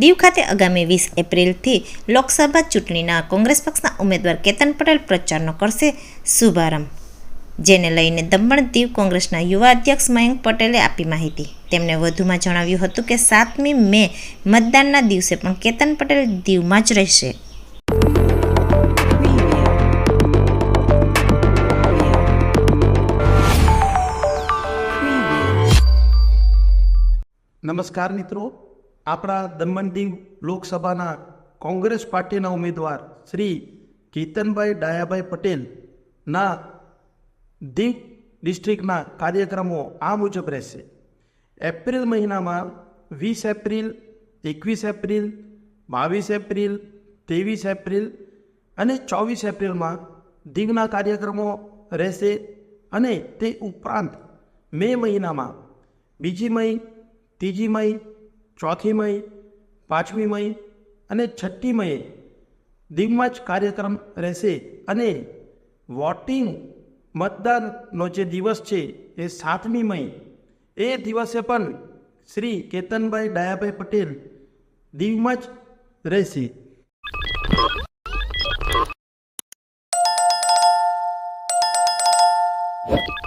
દીવ ખાતે આગામી વીસ એપ્રિલથી લોકસભા ચૂંટણીના કોંગ્રેસ પક્ષના ઉમેદવાર કેતન પટેલ પ્રચારનો કરશે શુભારંભ. જેને લઈને દમણ દીવ કોંગ્રેસના યુવા અધ્યક્ષ મયંક પટેલે આપી માહિતી. તેમણે વધુમાં જણાવ્યું હતું કે સાતમી મે મતદાનના દિવસે પણ કેતન પટેલ દીવમાં જ રહેશે. નમસ્કાર મિત્રો. આપણા દમણ દીવ લોકસભાના કોંગ્રેસ પાર્ટીના ઉમેદવાર શ્રી કેતનભાઈ ડાયાભાઈ પટેલના દીવ ડિસ્ટ્રિક્ટના કાર્યક્રમો આ મુજબ રહેશે. એપ્રિલ મહિનામાં વીસ એપ્રિલ, એકવીસ એપ્રિલ, બાવીસ એપ્રિલ, ત્રેવીસ એપ્રિલ અને ચોવીસ એપ્રિલમાં દીવના કાર્યક્રમો રહેશે અને તે ઉપરાંત મે મહિનામાં બીજી મઈ ત્રીજી મઈ ચોથી મઈ, પાંચમી મઈ અને છઠ્ઠી મઈએ દિગ્મજ કાર્યક્રમ રહેશે અને વોટિંગ મતદાનનો જે દિવસ છે એ સાતમી મય એ દિવસે પણ શ્રી કેતનભાઈ ડાયાભાઈ પટેલ દિગ્મજ રહેશે What?